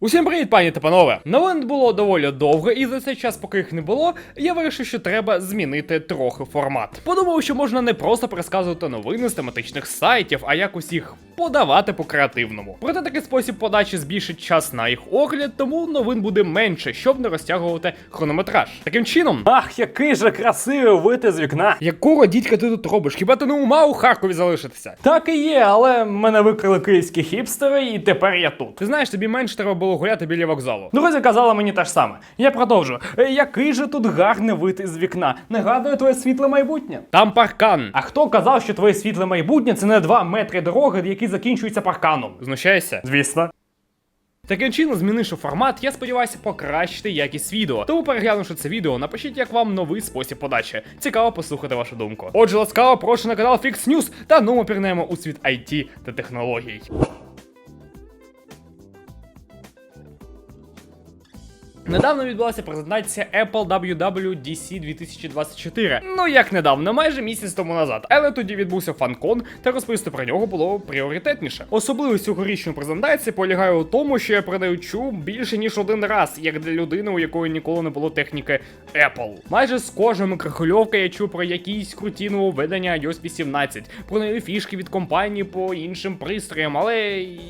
Усім привіт, пані та панове! Новин було доволі довго, і за цей час, поки їх не було, я вирішив, що треба змінити трохи формат. Подумав, що можна не просто пересказувати новини з тематичних сайтів, а якось їх подавати по креативному. Проте такий спосіб подачі збільшить час на їх огляд, тому новин буде менше, щоб не розтягувати хронометраж. Таким чином, Ах, який же красивий вид з вікна. якого дідька ти тут робиш? Хіба ти не ума у Харкові залишитися? Так і є, але мене викрили київські хіпстери, і тепер я тут. Ти знаєш, тобі менше треба було гуляти біля вокзалу. Друзі казали мені те ж саме. Я продовжу. Е, Який же тут гарний вид із вікна. Нагадує твоє світле майбутнє. Там паркан. А хто казав, що твоє світле майбутнє це не два метри дороги, які закінчуються парканом? Знущайся. Звісно. Таким чином, змінивши формат, я сподіваюся покращити якість відео. Тому переглянувши це відео, напишіть, як вам новий спосіб подачі. Цікаво послухати вашу думку. Отже, ласкаво прошу на канал Fix News та ну ми пірнемо у світ IT та технологій. Недавно відбулася презентація Apple WWDC 2024. Ну як недавно, майже місяць тому назад. Але тоді відбувся фанкон, та розповісти про нього було пріоритетніше. Особливість цьогорічної презентації полягає у тому, що я про неї чув більше ніж один раз, як для людини, у якої ніколи не було техніки Apple. Майже з кожної мікрохвильовки я чув про якісь круті нововведення iOS 18, про нові фішки від компанії по іншим пристроям, але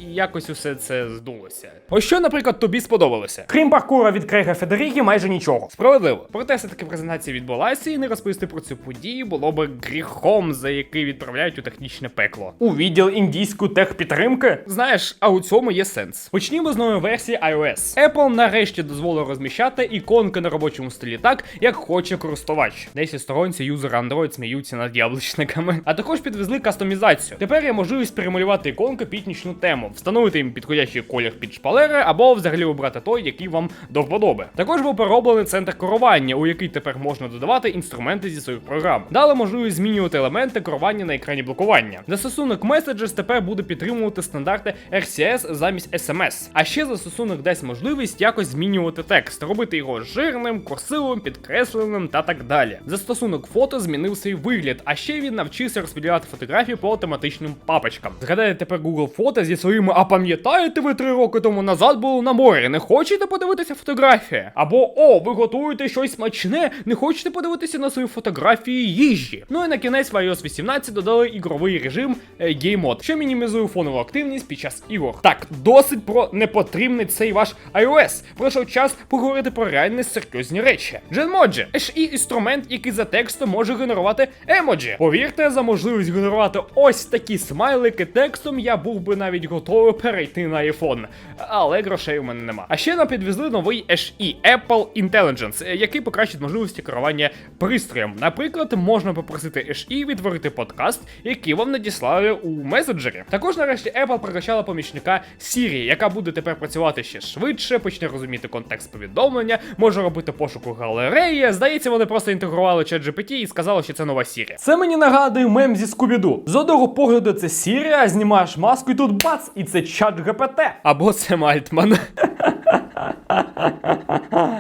якось усе це здулося. Ось що, наприклад, тобі сподобалося? Крім паркура від Крега Федерігі, майже нічого. Справедливо. Проте все-таки презентація відбулася, і не розповісти про цю подію було би гріхом, за який відправляють у технічне пекло. У відділ індійської техпідтримки. Знаєш, а у цьому є сенс. Почнімо з нової версії iOS. Apple нарешті дозволив розміщати іконки на робочому столі так, як хоче користувач. Десь сторонці юзери Android сміються над яблучниками. А також підвезли кастомізацію. Тепер є можливість перемалювати іконки під нічну тему, встановити їм підходящий колір під шпалери, або взагалі обрати той, який вам до вподоби. Також був перероблений центр керування, у який тепер можна додавати інструменти зі своїх програм. Дали можливість змінювати елементи керування на екрані блокування. Застосунок Messages тепер буде підтримувати стандарти RCS замість SMS. А ще застосунок дасть можливість якось змінювати текст, робити його жирним, красивим, підкресленим та так далі. Застосунок фото змінив свій вигляд, а ще він навчився розподіляти фотографії по тематичним папочкам. Згадайте тепер Google фото зі своїми, а пам'ятаєте ви три роки тому назад були на морі. Не хочете подивитися фотографії? Або о, ви готуєте щось смачне, не хочете подивитися на свої фотографії їжі. Ну і на кінець в iOS 18 додали ігровий режим е, Game Mode, що мінімізує фонову активність під час ігор. Так, досить про непотрібний цей ваш iOS. Пройшов час поговорити про реальні серйозні речі. Genmoji – HE інструмент, який за текстом може генерувати емоджі. Повірте, за можливість генерувати ось такі смайлики текстом, я був би навіть готовий перейти на iPhone. Але грошей у мене нема. А ще нам підвезли новий HE Apple Intelligence, е, який покращить можливості керування пристроєм. Наприклад, можна попросити HE відтворити подкаст, який вам надіслали у меседжері. Також нарешті Apple прокачала помічника Siri, яка буде тепер працювати ще швидше, почне розуміти контекст повідомлення, може робити пошук у галереї. Здається, вони просто інтегрували ChatGPT і сказали, що це нова Siri. Це мені нагадує мем зі Скубіду. З одного погляду це Сірія, знімаєш маску і тут бац, і це чат ГПТ. Або це Мальтман.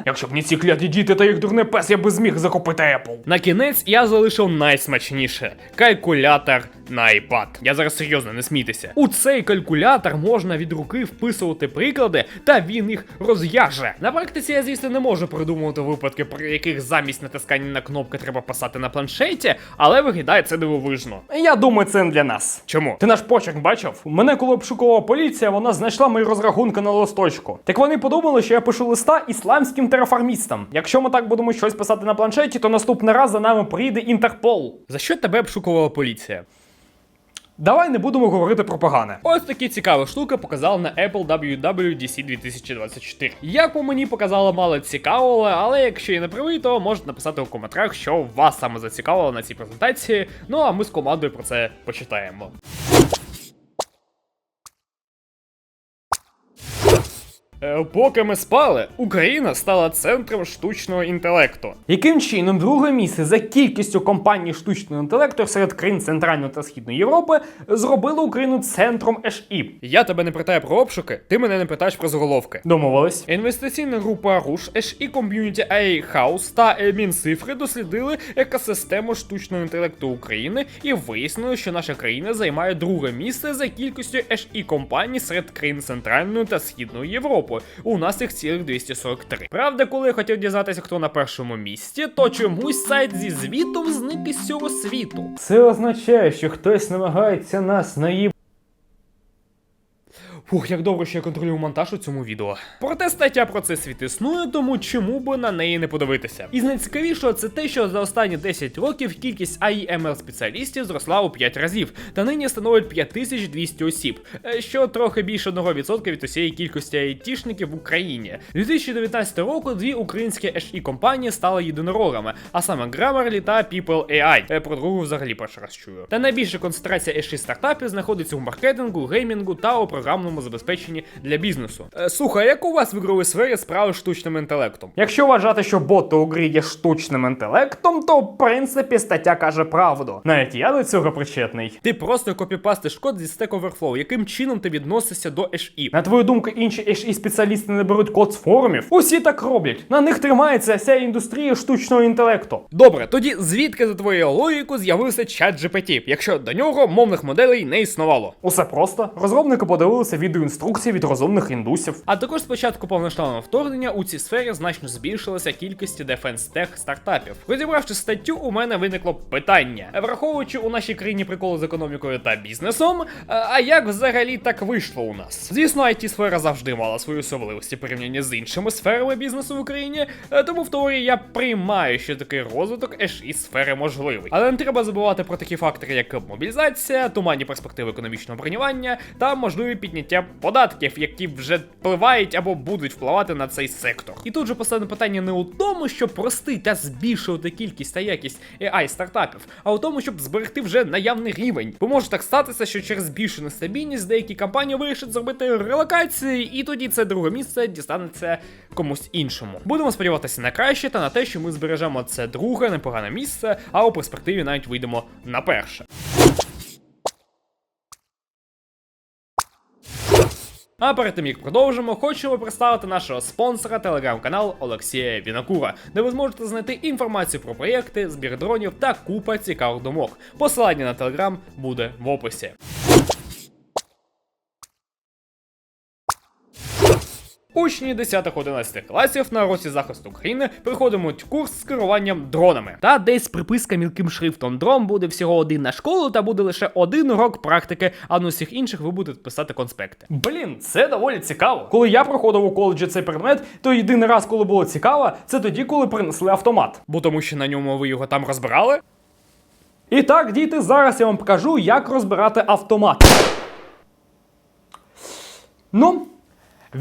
Якщо б не ці кляті діти та їх дурне пес, я би зміг захопити Apple. На кінець я залишив найсмачніше калькулятор на iPad. Я зараз серйозно не смійтеся. У цей калькулятор можна від руки вписувати приклади, та він їх розв'яже. На практиці я, звісно, не можу придумувати випадки, при яких замість натискання на кнопки треба писати на планшеті, але виглядає це дивовижно. Я думаю, це не для нас. Чому? Ти наш почерк бачив? Мене коли обшукувала поліція, вона знайшла мої розрахунки на листочку. Так вони подумали, що я пишу листа ісламським терафармістам. Якщо ми так будемо щось писати на планшеті, то наступний раз за нами приїде Інтерпол. За що тебе обшукувала поліція? Давай не будемо говорити про погане. Ось такі цікаві штуки показали на Apple WWDC 2024. Як по мені показало мало цікавого, але якщо я не правий, то можете написати у коментарях, що вас саме зацікавило на цій презентації. Ну а ми з командою про це почитаємо. Поки ми спали, Україна стала центром штучного інтелекту. Яким чином друге місце за кількістю компаній штучного інтелекту серед країн Центральної та Східної Європи зробило Україну центром ШІ? Я тебе не питаю про обшуки, ти мене не питаєш про заголовки. Домовились? Інвестиційна група Руш, HE Community AI House та Мінцифри дослідили екосистему штучного інтелекту України і вияснили, що наша країна займає друге місце за кількістю HE компаній серед країн Центральної та Східної Європи. Європу. У нас їх цілих 243. Правда, коли я хотів дізнатися, хто на першому місці, то чомусь сайт зі звітом зник із цього світу. Це означає, що хтось намагається нас наїб. Фух, як добре, що я контролюю монтаж у цьому відео. Проте стаття про цей світ існує, тому чому би на неї не подивитися. І найцікавішого це те, що за останні 10 років кількість AIML спеціалістів зросла у 5 разів, та нині становить 5200 осіб, е, що трохи більше 1% від усієї кількості айтішників в Україні. 2019 року дві українські HE компанії стали єдинорогами, а саме Grammarly та People AI. Е, Про другу взагалі перший раз чую. Та найбільша концентрація HE стартапів знаходиться у маркетингу, геймінгу та у програмному забезпеченні для бізнесу. Е, Слухай, як у вас в ігровій сфері справи з штучним інтелектом? Якщо вважати, що боти у грі є штучним інтелектом, то в принципі стаття каже правду. Навіть я до цього причетний. Ти просто копіпастиш код зі Stack Overflow. Яким чином ти відносишся до HE? На твою думку, інші HE спеціалісти не беруть код з форумів? Усі так роблять. На них тримається вся індустрія штучного інтелекту. Добре, тоді звідки за твоєю логікою з'явився чат GPT, якщо до нього мовних моделей не існувало? Усе просто. Розробники подивилися відеоінструкції від розумних індусів. А також з початку вторгнення у цій сфері значно збільшилася кількість Tech стартапів. Розібравши статтю, у мене виникло питання. Враховуючи у нашій країні приколи з економікою та бізнесом, а а як взагалі так вийшло у нас? Звісно, it сфера завжди мала свої особливості порівняння з іншими сферами бізнесу в Україні, е, тому в теорії я приймаю, що такий розвиток HE сфери можливий. Але не треба забувати про такі фактори, як мобілізація, туманні перспективи економічного бронювання та можливі підняття податків, які вже впливають або будуть впливати на цей сектор. І тут же поставлене питання не у тому, щоб простити та збільшувати кількість та якість AI стартапів, а у тому, щоб зберегти вже наявний рівень. Бо може так статися, що через збільшену нестабільність деякі компанії вирішать зробити релокації, і тоді це друге місце дістанеться комусь іншому. Будемо сподіватися на краще та на те, що ми збережемо це друге непогане місце, а у перспективі навіть вийдемо на перше. А перед тим як продовжимо, хочемо представити нашого спонсора телеграм-канал Олексія Вінокура, де ви зможете знайти інформацію про проєкти, збір дронів та купа цікавих думок. Посилання на телеграм буде в описі. Учні 10-11 класів на році захисту України приходитимуть курс з керуванням дронами. Та десь приписка мілким шрифтом. Дрон буде всього один на школу та буде лише один урок практики, а на усіх інших ви будете писати конспекти. Блін, це доволі цікаво. Коли я проходив у коледжі цей предмет, то єдиний раз, коли було цікаво, це тоді, коли принесли автомат. Бо тому що на ньому ви його там розбирали. І так, діти, зараз я вам покажу, як розбирати автомат. Ну,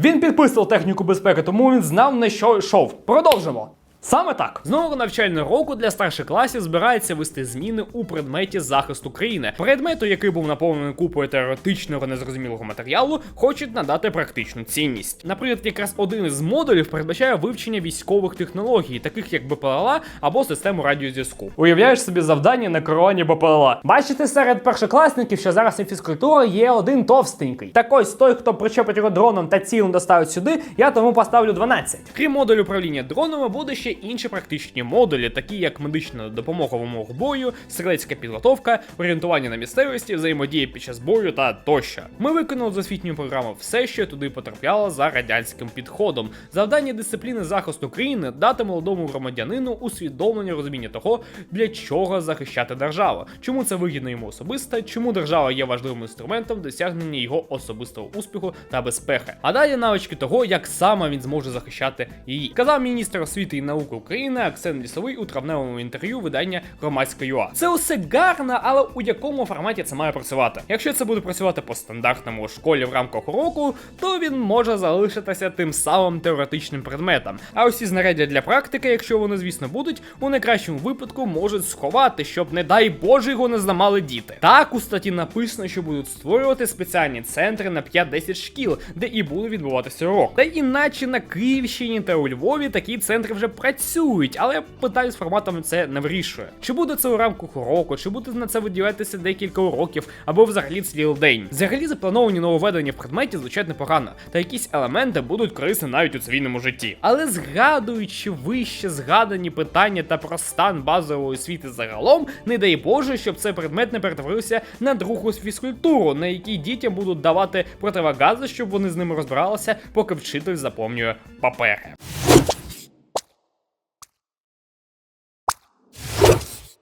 він підписував техніку безпеки, тому він знав на що йшов. Продовжимо. Саме так. З нового навчального року для старших класів збирається вести зміни у предметі захисту країни. Предмету, який був наповнений купою теоретичного незрозумілого матеріалу, хочуть надати практичну цінність. Наприклад, якраз один із модулів передбачає вивчення військових технологій, таких як БПЛА або систему радіозв'язку. Уявляєш собі завдання на керуванні БПЛА. Бачите, серед першокласників, що зараз на фізкультурі є один товстенький. Так ось той, хто причепить його дроном та цілим доставить сюди, я тому поставлю 12. Крім модулю управління дронами, буде ще інші практичні модулі, такі як медична допомога в умовах бою, стрілецька підготовка, орієнтування на місцевості, взаємодія під час бою та тощо. Ми виконали з освітньої програми все, що туди потрапляло за радянським підходом. Завдання дисципліни захисту країни дати молодому громадянину усвідомлення розуміння того, для чого захищати державу, чому це вигідно йому особисто, чому держава є важливим інструментом досягнення його особистого успіху та безпеки. А далі навички того, як саме він зможе захищати її. Казав міністр освіти і науки України Аксен Лісовий у травневому інтерв'ю видання громадська ЮА. Це усе гарно, але у якому форматі це має працювати? Якщо це буде працювати по стандартному школі в рамках уроку, то він може залишитися тим самим теоретичним предметом. А усі знаряддя для практики, якщо вони, звісно, будуть, у найкращому випадку можуть сховати, щоб, не дай Боже, його не зламали діти. Так у статті написано, що будуть створювати спеціальні центри на 5-10 шкіл, де і буде відбуватися урок. Та іначе на Київщині та у Львові такі центри вже працюють працюють, але питання з форматом це не вирішує. Чи буде це у рамках уроку, чи буде на це виділятися декілька уроків, або взагалі цілий день. Взагалі заплановані нововведення в предметі звучать непогано, та якісь елементи будуть корисні навіть у цивільному житті. Але згадуючи вище згадані питання та про стан базової освіти загалом, не дай Боже, щоб цей предмет не перетворився на другу фізкультуру, на якій дітям будуть давати противогази, щоб вони з ними розбиралися, поки вчитель заповнює папери.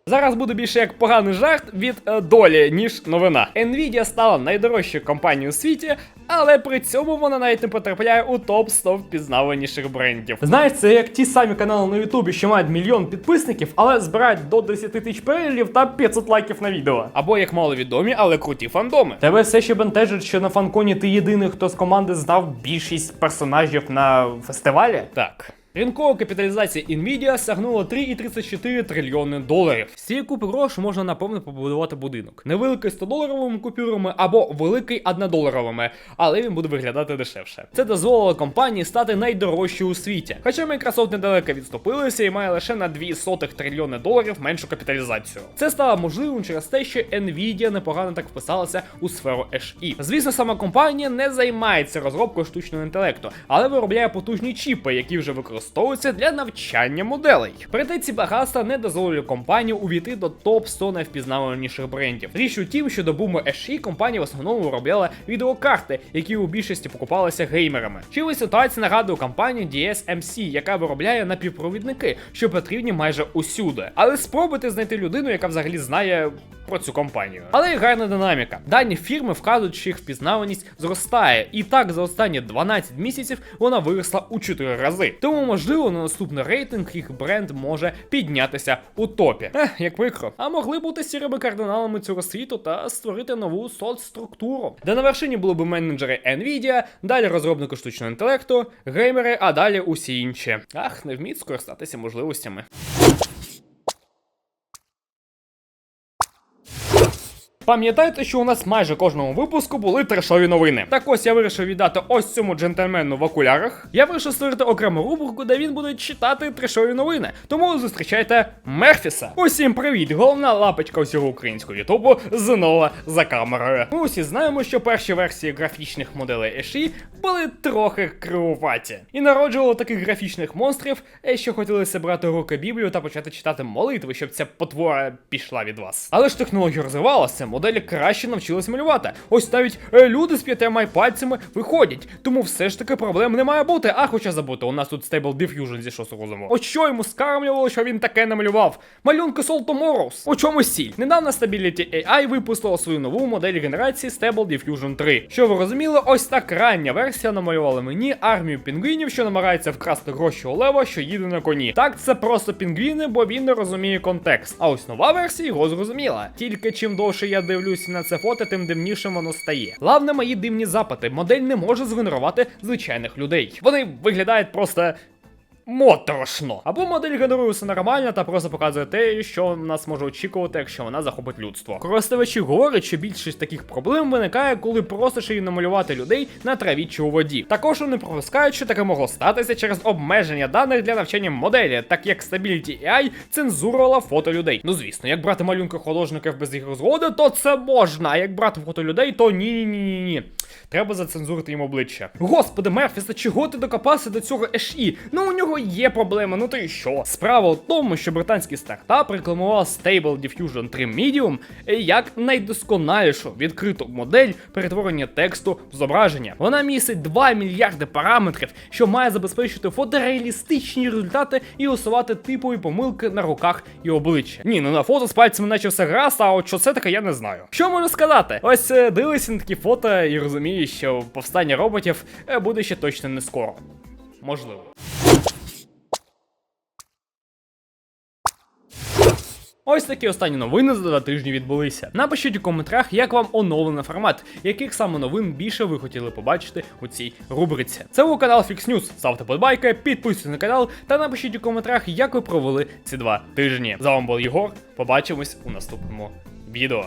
Зараз буде більше як поганий жарт від е, долі, ніж новина. Nvidia стала найдорожчою компанією у світі, але при цьому вона навіть не потрапляє у топ 100 впізнаваніших брендів. Знаєш, це як ті самі канали на Ютубі, що мають мільйон підписників, але збирають до 10 тисяч переглядів та 500 лайків на відео. Або як маловідомі, але круті фандоми. Тебе все ще бентежить, що на фанконі ти єдиний, хто з команди знав більшість персонажів на фестивалі? Так. Ринкова капіталізація Nvidia сягнула 3,34 трильйони доларів. З цієї купи грошей можна напевно побудувати будинок. Невеликий 100-доларовими купюрами або великий 1-доларовими, але він буде виглядати дешевше. Це дозволило компанії стати найдорожчою у світі. Хоча Microsoft недалеко відступилися і має лише на 2,2 трильйони доларів меншу капіталізацію. Це стало можливим через те, що Nvidia непогано так вписалася у сферу HI. Звісно, сама компанія не займається розробкою штучного інтелекту, але виробляє потужні чіпи, які вже використовуються для навчання моделей. Проте ці багатства не дозволили компанії увійти до топ 100 найвпізнаваніших брендів. Річ у тім, що до буму HI компанія в основному виробляла відеокарти, які у більшості покупалися геймерами. Чим ситуація нагадує компанію DSMC, яка виробляє напівпровідники, що потрібні майже усюди. Але спробуйте знайти людину, яка взагалі знає. Про цю компанію, але й гарна динаміка. Дані фірми вказують, що їх впізнаваність зростає, і так за останні 12 місяців вона виросла у 4 рази. Тому, можливо, на наступний рейтинг їх бренд може піднятися у топі. Ех, як прикро. А могли бути сірими кардиналами цього світу та створити нову соцструктуру, де на вершині були б менеджери Nvidia, далі розробники штучного інтелекту, геймери, а далі усі інші. Ах, не вміють скористатися можливостями. Пам'ятаєте, що у нас майже кожному випуску були трешові новини. Так ось я вирішив віддати ось цьому джентльмену в окулярах. Я вирішив створити окрему рубрику, де він буде читати трешові новини. Тому зустрічайте Мерфіса. Усім привіт! Головна лапочка усього українського ютубу знову за камерою. Ми усі знаємо, що перші версії графічних моделей Еші були трохи кривуваті. І народжували таких графічних монстрів, е, що хотілося брати руки Біблію та почати читати молитви, щоб ця потвора пішла від вас. Але ж технологія розвивалася, моделі краще навчились малювати. Ось навіть е, люди з п'ятима пальцями виходять. Тому все ж таки проблем не має бути. А хоча забути, у нас тут Stable Diffusion зі з розуму. От що йому скармлювало, що він таке намалював? Малюнки Soul Tomorrows. У чому сіль? Недавно Stability AI випустила свою нову модель генерації Stable Diffusion 3. Що ви розуміли, ось так рання версія намалювала мені армію пінгвінів, що намагається вкрасти гроші у лева, що їде на коні. Так, це просто пінгвіни, бо він не розуміє контекст. А ось нова версія його зрозуміла. Тільки чим довше я дивлюся на це фото, тим дивнішим воно стає. Главне, мої дивні запити. Модель не може згенерувати звичайних людей. Вони виглядають просто. Моторошно. Або модель генерує все нормально та просто показує те, що нас може очікувати, якщо вона захопить людство. Користувачі говорять, що більшість таких проблем виникає, коли ще й намалювати людей на траві чи у воді. Також вони пропускають, що таке могло статися через обмеження даних для навчання моделі, так як Stability AI цензурувала фото людей. Ну звісно, як брати малюнки художників без їх згоди, то це можна. А як брати фото людей, то ні ні ні ні. Треба зацензурити їм обличчя. Господи, Мерфіса, чого ти докопався до цього HE? Ну у нього є проблеми, ну то і що? Справа в тому, що британський стартап рекламував Stable Diffusion 3 Medium як найдосконалішу відкриту модель перетворення тексту в зображення. Вона містить 2 мільярди параметрів, що має забезпечити фотореалістичні результати і усувати типові помилки на руках і обличчя. Ні, ну на фото з пальцями наче все гаразд, а от що це таке, я не знаю. Що можу сказати? Ось е, дивишся на такі фото і розумієш, що повстання роботів е, буде ще точно не скоро. Можливо. Ось такі останні новини за два тижні відбулися. Напишіть у коментарях, як вам оновлений формат, яких саме новин більше ви хотіли побачити у цій рубриці. Це був канал Fix News. Ставте подбайки, підписуйтесь на канал та напишіть у коментарях, як ви провели ці два тижні. З вами був Єгор. Побачимось у наступному відео.